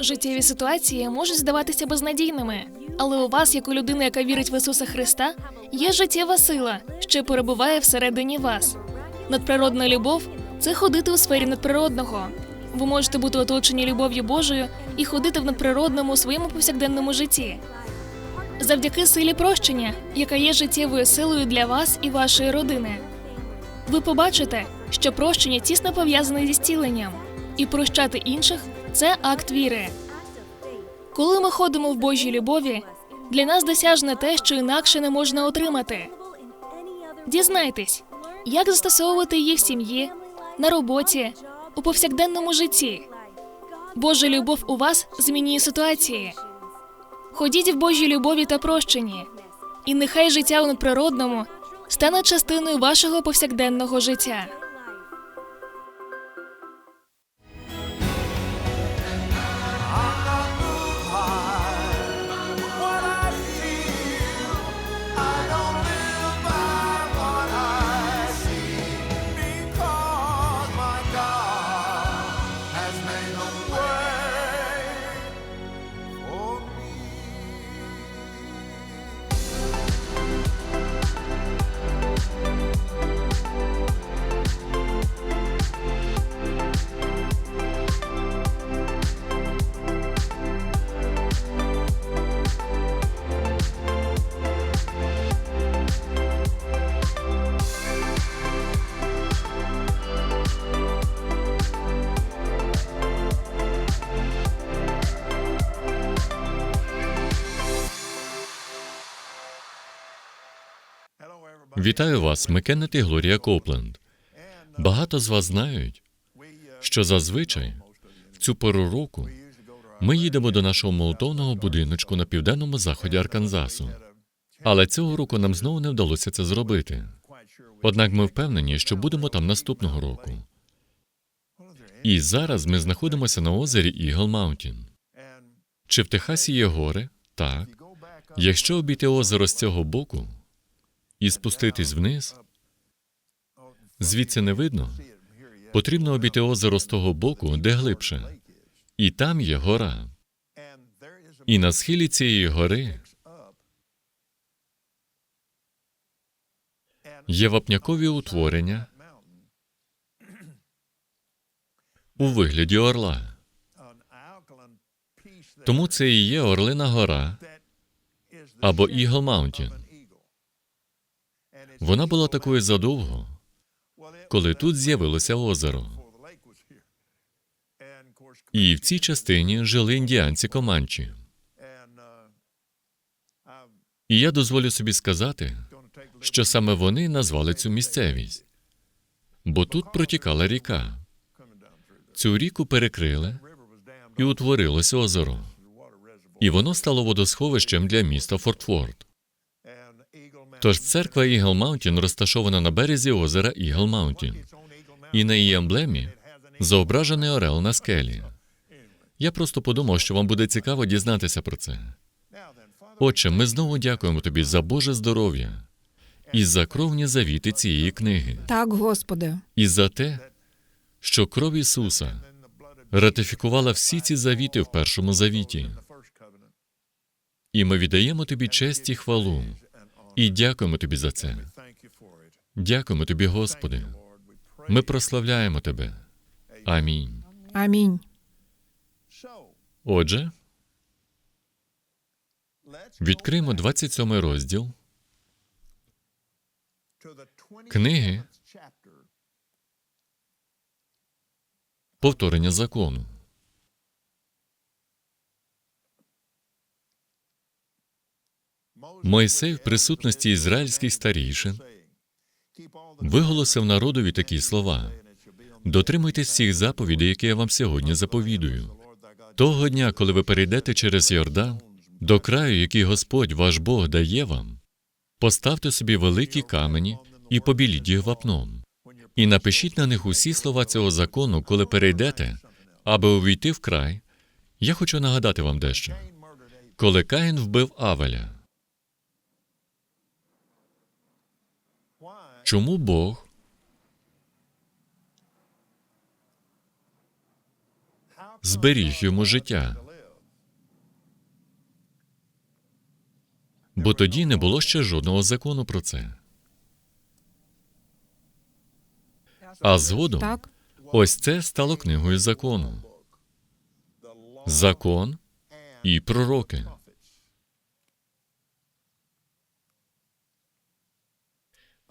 Життєві ситуації можуть здаватися безнадійними, але у вас, як у людини, яка вірить в Ісуса Христа, є життєва сила, що перебуває всередині вас. Надприродна любов це ходити у сфері надприродного. Ви можете бути оточені любов'ю Божою і ходити в надприродному у своєму повсякденному житті. Завдяки силі прощення, яка є життєвою силою для вас і вашої родини. Ви побачите, що прощення тісно пов'язане зі зціленням, і прощати інших це акт віри. Коли ми ходимо в Божій любові, для нас досяжне те, що інакше не можна отримати. Дізнайтесь, як застосовувати її в сім'ї, на роботі, у повсякденному житті. Божа любов у вас змінює ситуації. Ходіть в Божій любові та прощенні, і нехай життя у надприродному стане частиною вашого повсякденного життя. Вітаю вас, ми Кеннет і Глорія Копленд. Багато з вас знають, що зазвичай в цю пору року ми їдемо до нашого молотовного будиночку на південному заході Арканзасу. Але цього року нам знову не вдалося це зробити. Однак ми впевнені, що будемо там наступного року. І зараз ми знаходимося на озері Ігл Маунтін. Чи в Техасі є гори? Так. Якщо обійти озеро з цього боку і спуститись вниз, звідси не видно. Потрібно обійти озеро з того боку, де глибше. І там є гора. І на схилі цієї гори є вапнякові утворення у вигляді орла. Тому це і є Орлина гора або Ігл Маунтін. Вона була такою задовго, коли тут з'явилося озеро. І в цій частині жили індіанці Команчі. І я дозволю собі сказати, що саме вони назвали цю місцевість, бо тут протікала ріка. Цю ріку перекрили і утворилось озеро. І воно стало водосховищем для міста Фортфорд. Тож церква Ігл Маунтін розташована на березі озера Ігл Маунтін, і на її емблемі зображений орел на скелі. Я просто подумав, що вам буде цікаво дізнатися про це. Отче, ми знову дякуємо тобі за Боже здоров'я і за кровні завіти цієї книги, Так, Господи. і за те, що кров Ісуса ратифікувала всі ці завіти в першому завіті. І ми віддаємо тобі честь і хвалу, і дякуємо тобі за це. Дякуємо тобі, Господи. Ми прославляємо тебе. Амінь. Амінь. Отже, відкриємо 27 розділ книги повторення закону. Мойсей в присутності ізраїльських старішин виголосив народові такі слова: дотримуйтесь всіх заповідей, які я вам сьогодні заповідую. Того дня, коли ви перейдете через Йордан, до краю, який Господь ваш Бог дає вам, поставте собі великі камені і побіліть їх вапном. І напишіть на них усі слова цього закону, коли перейдете, аби увійти в край. Я хочу нагадати вам дещо. Коли Каїн вбив Авеля, чому Бог зберіг йому життя. Бо тоді не було ще жодного закону про це. А згодом Так, ось це стало книгою закону. Закон і пророки.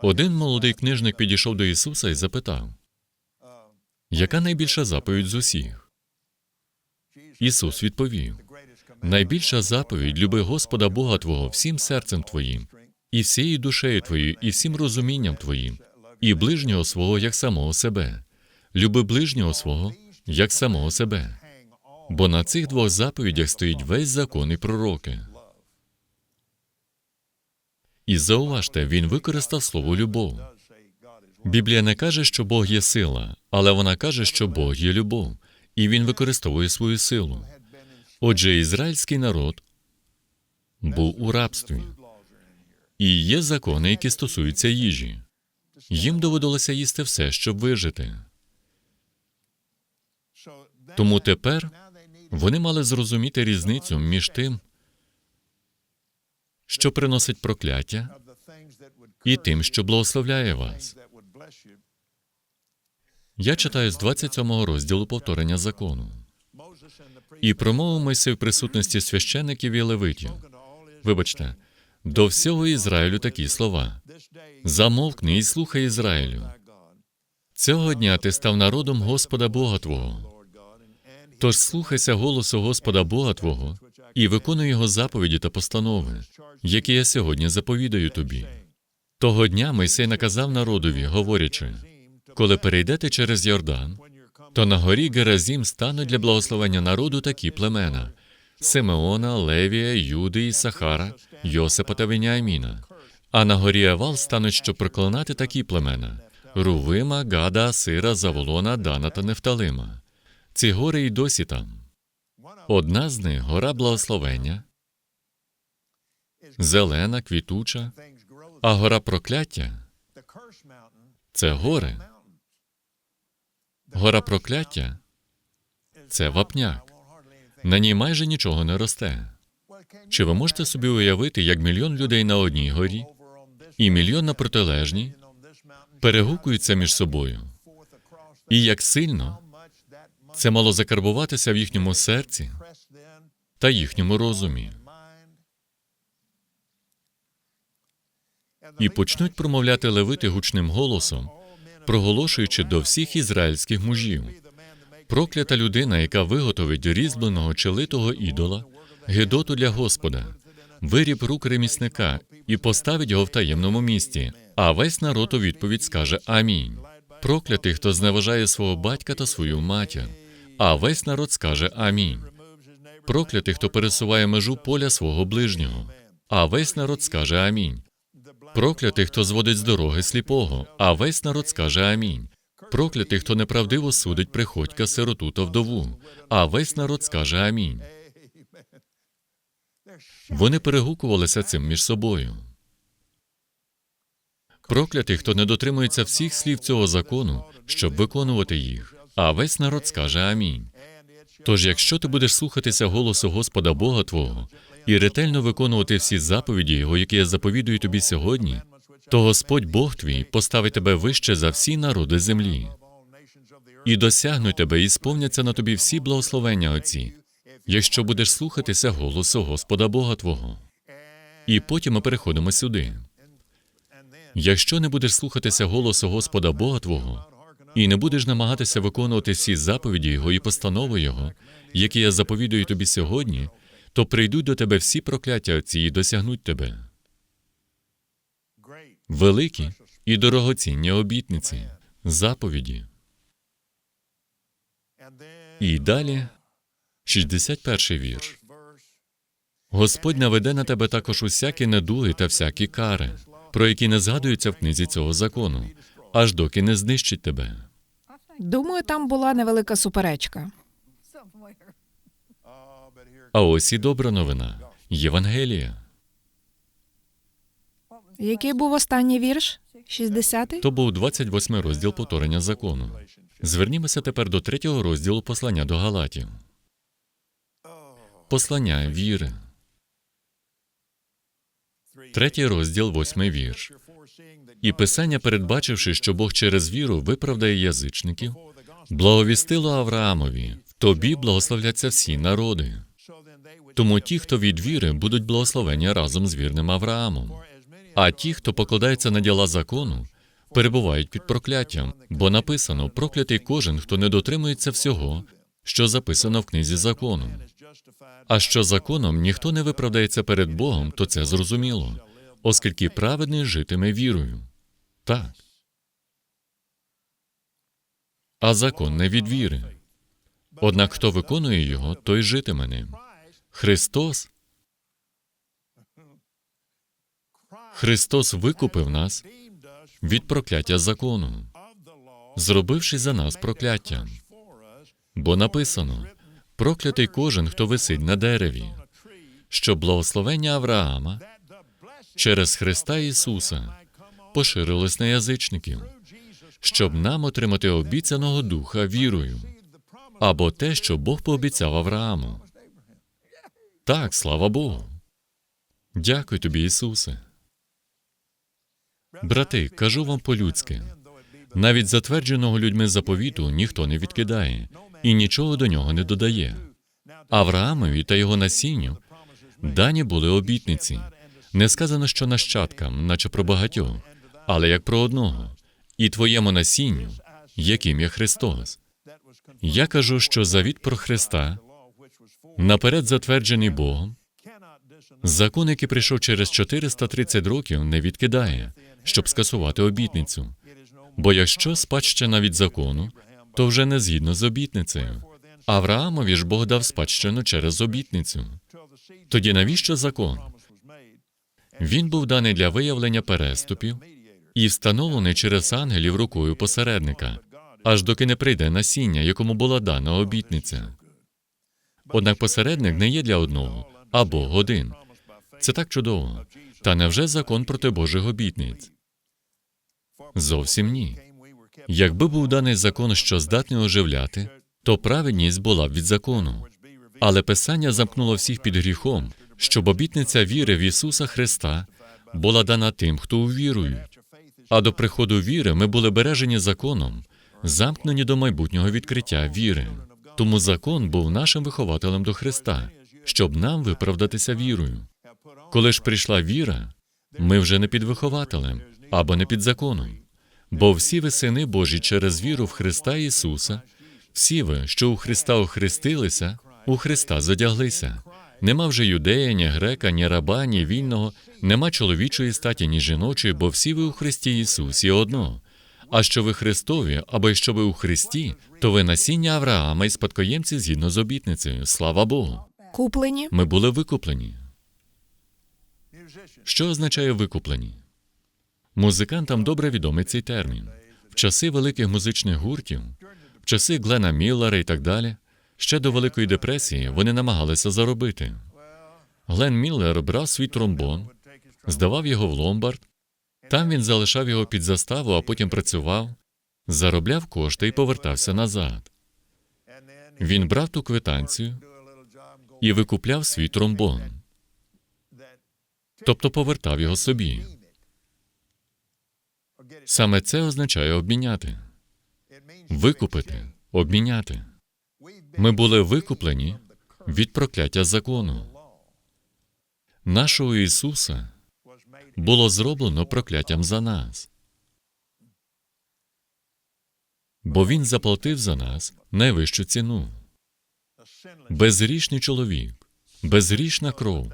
Один молодий книжник підійшов до Ісуса і запитав, яка найбільша заповідь з усіх? Ісус відповів: найбільша заповідь люби Господа Бога Твого всім серцем Твоїм, і всією душею Твоєю, і всім розумінням Твоїм, і ближнього свого як самого себе. Люби ближнього свого як самого себе. Бо на цих двох заповідях стоїть весь закон і пророки. І зауважте, він використав слово любов. Біблія не каже, що Бог є сила, але вона каже, що Бог є любов, і він використовує свою силу. Отже, ізраїльський народ був у рабстві, і є закони, які стосуються їжі. Їм доводилося їсти все, щоб вижити. Тому тепер вони мали зрозуміти різницю між тим, що приносить прокляття, і тим, що благословляє вас. Я читаю з 27 розділу повторення закону. І промовив Мойсей в присутності священиків і левитів. Вибачте, до всього Ізраїлю такі слова: замовкни і слухай Ізраїлю. Цього дня ти став народом Господа Бога Твого. Тож слухайся голосу Господа Бога Твого і виконуй його заповіді та постанови, які я сьогодні заповідаю тобі. Того дня Мойсей наказав народові, говорячи: коли перейдете через Йордан, то на горі Геразім стануть для благословення народу такі племена: Симеона, Левія, Юди і Сахара, Йосипа та Веніаміна. А на горі Авал стануть, щоб проклинати такі племена: Рувима, Гада, Асира, Заволона, Дана та Нефталима. Ці гори й досі там. Одна з них гора благословення, зелена, квітуча, а гора прокляття це гори. Гора прокляття це вапняк. На ній майже нічого не росте. Чи ви можете собі уявити, як мільйон людей на одній горі і мільйон на протилежній перегукуються між собою? І як сильно це мало закарбуватися в їхньому серці та їхньому розумі? І почнуть промовляти левити гучним голосом, проголошуючи до всіх ізраїльських мужів. Проклята людина, яка виготовить різьбленого чи литого ідола, гидоту для Господа, виріб рук ремісника і поставить його в таємному місті. А весь народ у відповідь скаже Амінь. Проклятий, хто зневажає свого батька та свою матір. А весь народ скаже Амінь. Проклятий, хто пересуває межу поля свого ближнього. А весь народ скаже Амінь. Проклятий, хто зводить з дороги сліпого, а весь народ скаже Амінь. Проклятий, хто неправдиво судить приходька, сироту та вдову, а весь народ скаже Амінь. Вони перегукувалися цим між собою. Проклятий, хто не дотримується всіх слів цього закону, щоб виконувати їх, а весь народ скаже Амінь. Тож, якщо ти будеш слухатися голосу Господа Бога Твого і ретельно виконувати всі заповіді Його, які я заповідую тобі сьогодні, то Господь Бог твій поставить тебе вище за всі народи землі, і досягнуть тебе, і сповняться на тобі всі благословення Отці, якщо будеш слухатися голосу Господа Бога Твого. І потім ми переходимо сюди. Якщо не будеш слухатися голосу Господа Бога Твого, і не будеш намагатися виконувати всі заповіді Його і постанови Його, які я заповідую тобі сьогодні, то прийдуть до тебе всі прокляття Отці і досягнуть тебе. Великі і дорогоцінні обітниці, заповіді. І далі 61-й вірш. Господь наведе на тебе також усякі недуги та всякі кари, про які не згадуються в книзі цього закону, аж доки не знищить тебе. думаю, там була невелика суперечка. А ось і добра новина Євангелія. Який був останній вірш? 60-й? То був 28 розділ повторення закону. Звернімося тепер до третього розділу послання до Галатів. Послання віри. Третій розділ, восьмий вірш. І писання, передбачивши, що Бог через віру виправдає язичників, благовістило Авраамові, тобі благословляться всі народи. Тому ті, хто від віри, будуть благословені разом з вірним Авраамом. А ті, хто покладається на діла закону, перебувають під прокляттям, бо написано: проклятий кожен, хто не дотримується всього, що записано в книзі закону. А що законом ніхто не виправдається перед Богом, то це зрозуміло, оскільки праведний житиме вірою. Так. А закон не від віри. Однак хто виконує його, той житиме ним. Христос Христос викупив нас від прокляття закону, зробивши за нас прокляття. Бо написано: проклятий кожен, хто висить на дереві, щоб благословення Авраама через Христа Ісуса поширилось на язичників, щоб нам отримати обіцяного духа вірою, або те, що Бог пообіцяв Аврааму. Так, слава Богу. Дякую тобі, Ісусе. Брати, кажу вам по-людськи, навіть затвердженого людьми заповіту ніхто не відкидає і нічого до нього не додає. Авраамові та його насінню дані були обітниці. Не сказано, що нащадкам, наче про багатьох, але як про одного, і твоєму насінню, яким є Христос. Я кажу, що завіт про Христа наперед затверджений Богом, закон, який прийшов через 430 років, не відкидає, щоб скасувати обітницю. Бо якщо спадщина від закону, то вже не згідно з обітницею. Авраамові ж Бог дав спадщину через обітницю. Тоді навіщо закон? Він був даний для виявлення переступів і встановлений через ангелів рукою посередника, аж доки не прийде насіння, якому була дана обітниця. Однак посередник не є для одного або один. Це так чудово. Та невже закон проти Божих обітниць? Зовсім ні. Якби був даний закон, що здатний оживляти, то праведність була б від закону. Але Писання замкнуло всіх під гріхом, щоб обітниця віри в Ісуса Христа була дана тим, хто увірують. А до приходу віри ми були бережені законом, замкнені до майбутнього відкриття віри. Тому закон був нашим вихователем до Христа, щоб нам виправдатися вірою. Коли ж прийшла віра, ми вже не під вихователем або не під законом. Бо всі ви сини Божі через віру в Христа Ісуса, всі ви, що у Христа охрестилися, у Христа задяглися. Нема вже юдея, ні грека, ні раба, ні вільного, нема чоловічої статі, ні жіночої, бо всі ви у Христі Ісусі одно. А що ви Христові, або що ви у Христі, то ви насіння Авраама і спадкоємці згідно з обітницею. Слава Богу. Куплені. Ми були викуплені. Що означає викуплені? Музикантам добре відомий цей термін. В часи великих музичних гуртів, в часи Глена Міллера і так далі, ще до Великої депресії вони намагалися заробити. Глен Міллер брав свій тромбон, здавав його в ломбард, там він залишав його під заставу, а потім працював, заробляв кошти і повертався назад. Він брав ту квитанцію і викупляв свій тромбон, тобто повертав його собі. Саме це означає обміняти, викупити, обміняти. Ми були викуплені від прокляття закону. Нашого Ісуса було зроблено прокляттям за нас. Бо Він заплатив за нас найвищу ціну. Безгрішний чоловік, безгрішна кров.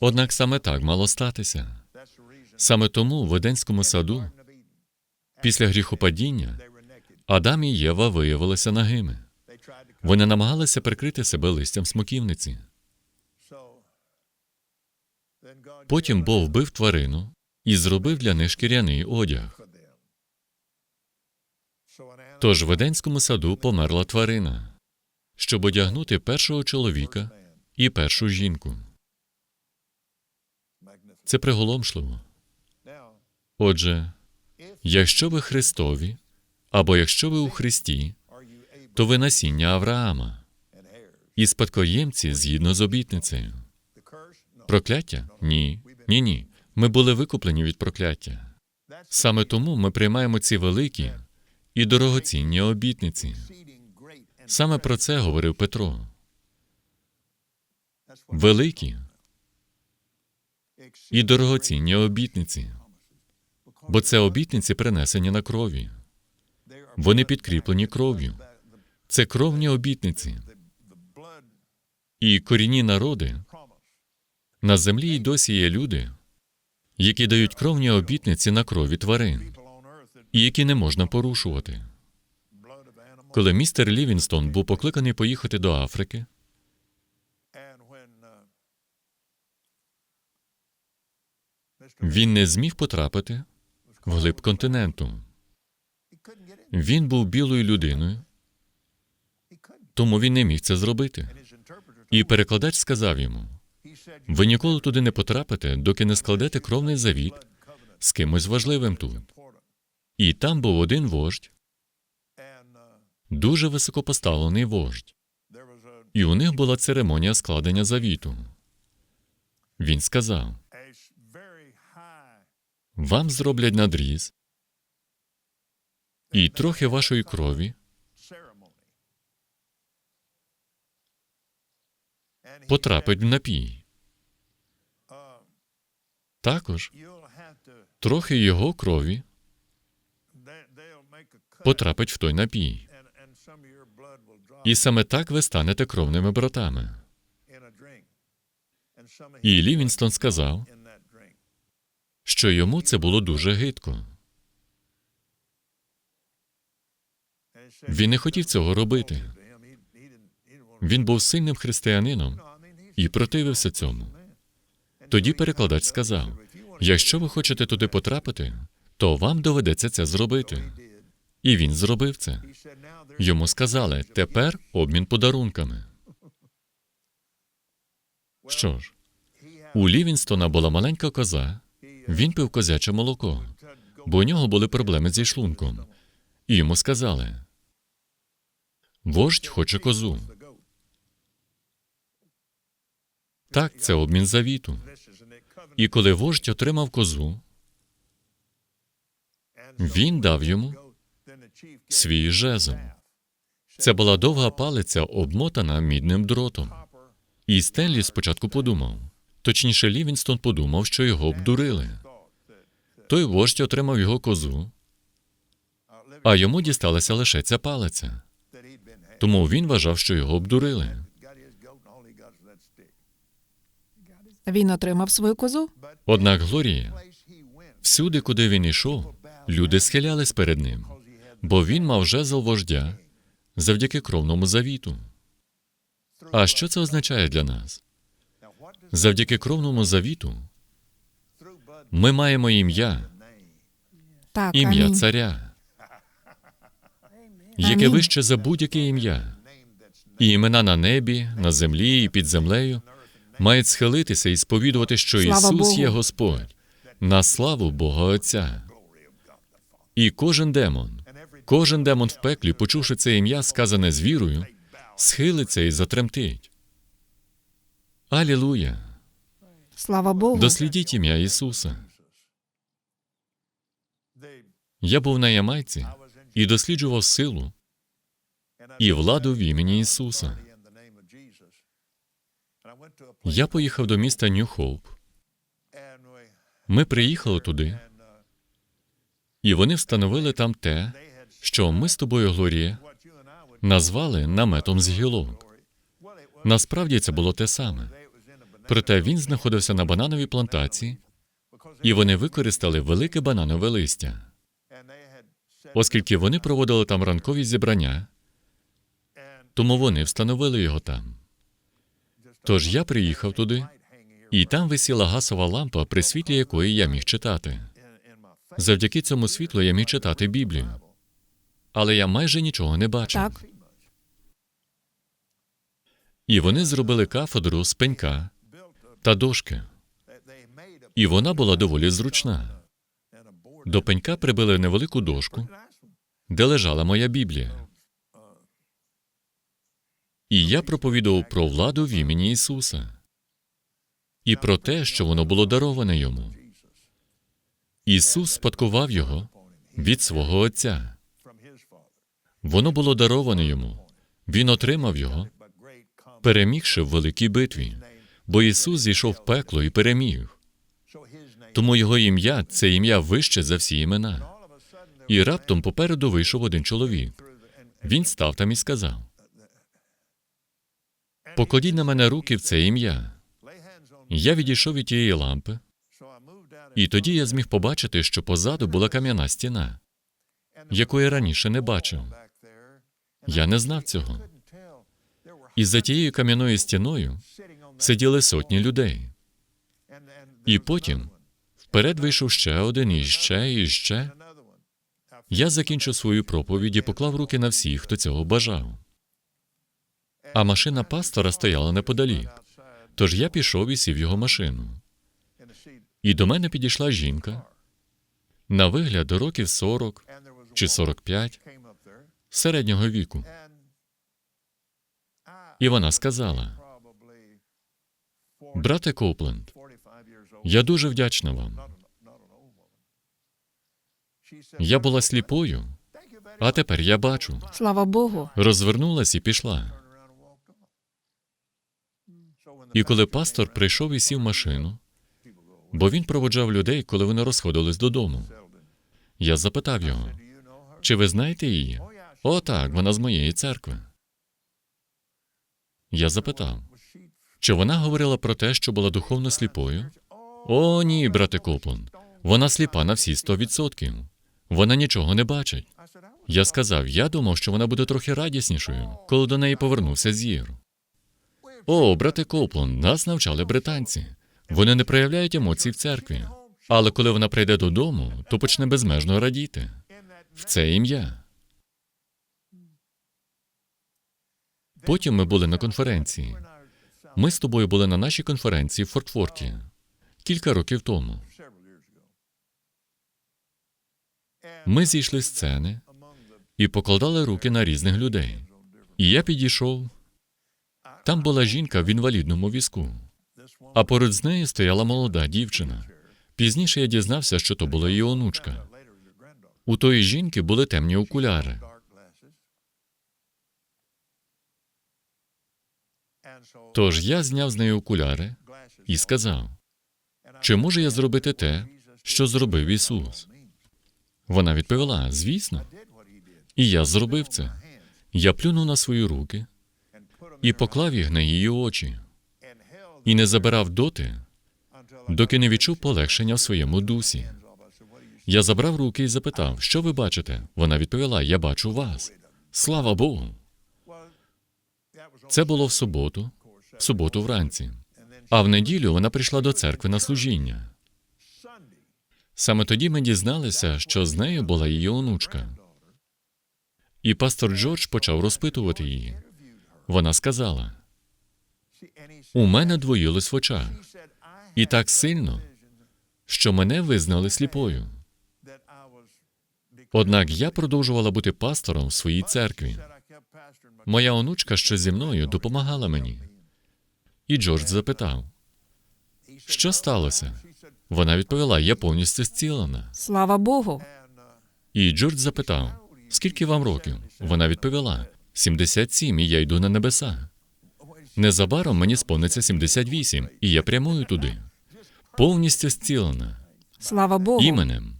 Однак саме так мало статися. Саме тому в Еденському саду, після гріхопадіння, Адам і Єва виявилися нагими. Вони намагалися прикрити себе листям смоківниці. Потім Бог вбив тварину і зробив для них шкіряний одяг. Тож в Еденському саду померла тварина, щоб одягнути першого чоловіка і першу жінку. Це приголомшливо. Отже, якщо ви Христові Або якщо ви у Христі, то ви насіння Авраама і спадкоємці згідно з обітницею. Прокляття? Ні. Ні, ні. Ми були викуплені від прокляття. Саме тому ми приймаємо ці великі і дорогоцінні обітниці. Саме про це говорив Петро. Великі і дорогоцінні обітниці. Бо це обітниці принесені на крові. Вони підкріплені кров'ю. Це кровні обітниці. І корінні народи на землі й досі є люди, які дають кровні обітниці на крові тварин, і які не можна порушувати. Коли містер Лівінстон був покликаний поїхати до Африки, він не зміг потрапити в глиб континенту. Він був білою людиною, тому він не міг це зробити. І перекладач сказав йому: ви ніколи туди не потрапите, доки не складете кровний завіт з кимось важливим тут. І там був один вождь, дуже високопоставлений вождь. І у них була церемонія складення завіту. Він сказав: вам зроблять надріз і трохи вашої крові потрапить в напій. Також трохи його крові потрапить в той напій. І саме так ви станете кровними братами. І Лівінстон сказав, що йому це було дуже гидко. Він не хотів цього робити. Він був сильним християнином і противився цьому. Тоді перекладач сказав: якщо ви хочете туди потрапити, то вам доведеться це зробити. І він зробив це. Йому сказали: тепер обмін подарунками. Що ж, у Лівінстона була маленька коза, він пив козяче молоко, бо у нього були проблеми зі шлунком. І йому сказали: вождь хоче козу. Так, це обмін завіту. І коли вождь отримав козу, він дав йому свій жезл. Це була довга палиця, обмотана мідним дротом. І Стенлі спочатку подумав, точніше, Лівінстон подумав, що його обдурили. Той вождь отримав його козу, а йому дісталася лише ця палиця. Тому він вважав, що його обдурили. Він отримав свою козу. Однак Глорія, всюди, куди він йшов, люди схилялись перед ним, бо він мав жезл вождя завдяки кровному завіту. А що це означає для нас? Завдяки кровному завіту ми маємо ім'я, Так, ім'я амінь. царя, яке Амінь. вище за будь-яке ім'я. І імена на небі, на землі і під землею мають схилитися і сповідувати, що Слава Ісус Богу. є Господь, на славу Бога Отця. І кожен демон, кожен демон в пеклі, почувши це ім'я, сказане з вірою, схилиться і затремтить. Алілуя! Слава Богу. Дослідіть ім'я Ісуса. Я був на Ямайці і досліджував силу і владу в імені Ісуса. Я поїхав до міста Нью-Хоуп. Ми приїхали туди, і вони встановили там те, що ми з тобою, Глорія, назвали наметом з гілок. Насправді це було те саме. Проте він знаходився на банановій плантації, і вони використали велике бананове листя, оскільки вони проводили там ранкові зібрання, тому вони встановили його там. Тож я приїхав туди, і там висіла гасова лампа, при світлі якої я міг читати. Завдяки цьому світлу я міг читати Біблію. Але я майже нічого не бачив. Так. І вони зробили кафедру з пенька та дошки. І вона була доволі зручна. До пенька прибили невелику дошку, де лежала моя Біблія. І я проповідував про владу в імені Ісуса і про те, що воно було дароване йому. Ісус спадкував його від свого Отця. Воно було дароване йому. Він отримав його, перемігши в великій битві, бо Ісус зійшов в пекло і переміг. Тому його ім'я це ім'я вище за всі імена. І раптом попереду вийшов один чоловік. Він став там і сказав: Покладіть на мене руки в це ім'я. Я відійшов від тієї лампи, і тоді я зміг побачити, що позаду була кам'яна стіна, яку я раніше не бачив. Я не знав цього. І за тією кам'яною стіною сиділи сотні людей. І потім вперед вийшов ще один, і ще, і ще. Я закінчив свою проповідь і поклав руки на всіх, хто цього бажав. А машина пастора стояла неподалік. Тож я пішов і сів його машину. І до мене підійшла жінка, на вигляд років 40 чи 45, середнього віку. І вона сказала: Брате Копленд, я дуже вдячна вам. Я була сліпою, а тепер я бачу. Слава Богу. Розвернулась і пішла. І коли пастор прийшов і сів машину, бо він проводжав людей, коли вони розходились додому. Я запитав його, чи ви знаєте її? О, так, вона з моєї церкви. Я запитав, чи вона говорила про те, що була духовно сліпою? О, ні, брате Копланд. Вона сліпа на всі сто відсотків. Вона нічого не бачить. Я сказав, я думав, що вона буде трохи радіснішою, коли до неї повернувся зір. О, брате Копланд, нас навчали британці. Вони не проявляють емоцій в церкві. Але коли вона прийде додому, то почне безмежно радіти. В це ім'я. Потім ми були на конференції. Ми з тобою були на нашій конференції в Фортфорті кілька років тому. Ми зійшли з сцени і покладали руки на різних людей. І я підійшов. Там була жінка в інвалідному візку, а поруч з нею стояла молода дівчина. Пізніше я дізнався, що то була її онучка. У тої жінки були темні окуляри. Тож я зняв з неї окуляри і сказав: чи можу я зробити те, що зробив Ісус? Вона відповіла: звісно. І я зробив це. Я плюнув на свої руки і поклав їх на її очі, і не забирав доти, доки не відчув полегшення в своєму дусі. Я забрав руки і запитав, що ви бачите? Вона відповіла: Я бачу вас. Слава Богу. Це було в суботу, в суботу вранці. А в неділю вона прийшла до церкви на служіння. Саме тоді ми дізналися, що з нею була її онучка. І пастор Джордж почав розпитувати її. Вона сказала: у мене двоїлось в очах, і так сильно, що мене визнали сліпою. Однак я продовжувала бути пастором в своїй церкві. Моя онучка, що зі мною, допомагала мені. І Джордж запитав: що сталося? Вона відповіла: Я повністю зцілена. Слава Богу. І Джордж запитав: Скільки вам років? Вона відповіла: 77, і я йду на небеса. Незабаром мені сповниться 78, і я прямую туди. Повністю зцілена Слава Богу. іменем,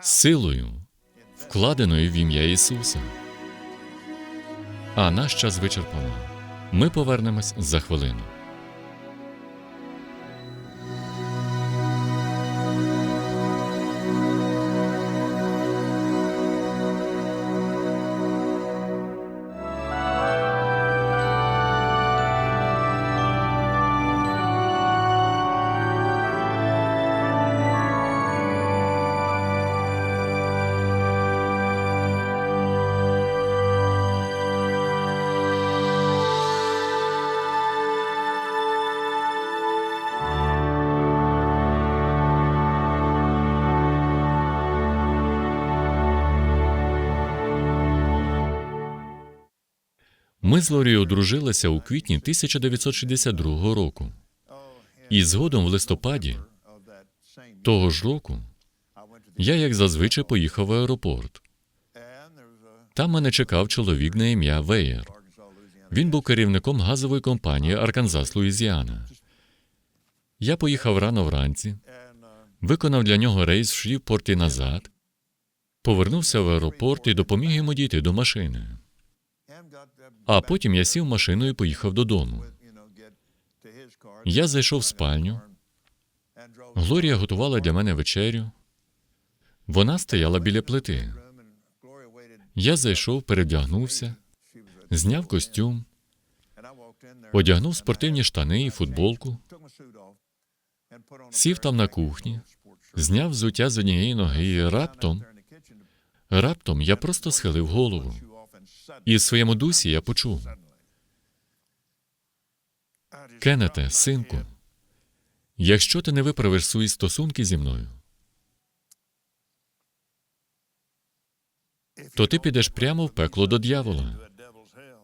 силою, вкладеною в ім'я Ісуса. А наш час вичерпано. Ми повернемось за хвилину. Ми з Лорією одружилися у квітні 1962 року. І згодом в листопаді того ж року я, як зазвичай, поїхав в аеропорт. Там мене чекав чоловік на ім'я Веєр. Він був керівником газової компанії Арканзас Луїзіана. Я поїхав рано вранці, виконав для нього рейс в Шрівпорт і назад, повернувся в аеропорт і допоміг йому дійти до машини. А потім я сів в машину і поїхав додому. Я зайшов в спальню. Глорія готувала для мене вечерю. Вона стояла біля плити. Я зайшов, перевдягнувся, зняв костюм, одягнув спортивні штани і футболку, сів там на кухні, зняв взуття з однієї ноги і раптом, раптом я просто схилив голову. І в своєму дусі я почув. Кеннете, синку, якщо ти не виправиш свої стосунки зі мною, то ти підеш прямо в пекло до дьявола.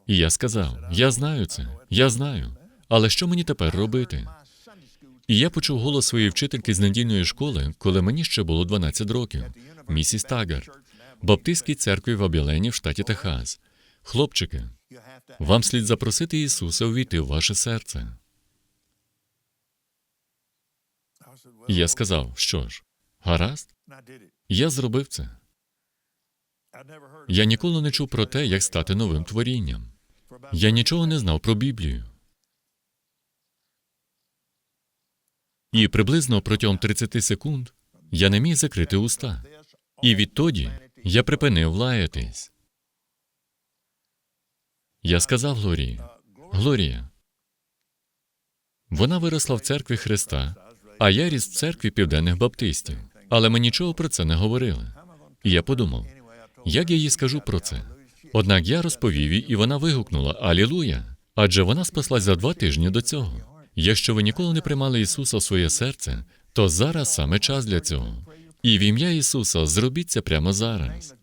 І я сказав: Я знаю це, я знаю. Але що мені тепер робити? І я почув голос своєї вчительки з недільної школи, коли мені ще було 12 років, місіс Тагар, Баптистській церкві в Абілені в штаті Техас. Хлопчики, вам слід запросити Ісуса увійти в ваше серце. Я сказав, що ж, гаразд, я зробив це. Я ніколи не чув про те, як стати новим творінням. Я нічого не знав про Біблію. І приблизно протягом 30 секунд я не міг закрити уста. І відтоді я припинив лаятись. Я сказав Глорії, Глорія, вона виросла в церкві Христа, а я ріс в церкві південних баптистів. Але ми нічого про це не говорили. І я подумав, як я їй скажу про це? Однак я розповів їй, і вона вигукнула Алілуя! Адже вона спаслась за два тижні до цього. Якщо ви ніколи не приймали Ісуса в своє серце, то зараз саме час для цього. І в ім'я Ісуса зробіть це прямо зараз.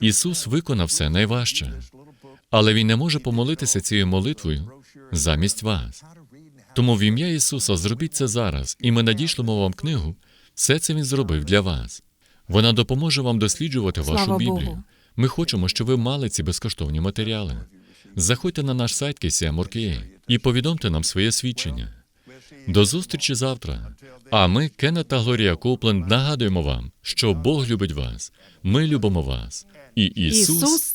Ісус виконав все найважче, але Він не може помолитися цією молитвою замість вас. Тому в ім'я Ісуса зробіть це зараз, і ми надішлемо вам книгу. Все це Він зробив для вас. Вона допоможе вам досліджувати вашу Слава Біблію. Богу. Ми хочемо, щоб ви мали ці безкоштовні матеріали. Заходьте на наш сайт KCM.org.ua і повідомте нам своє свідчення. До зустрічі завтра. А ми, Кеннет та Глорія Коупленд, нагадуємо вам, що Бог любить вас, ми любимо вас, і Ісус,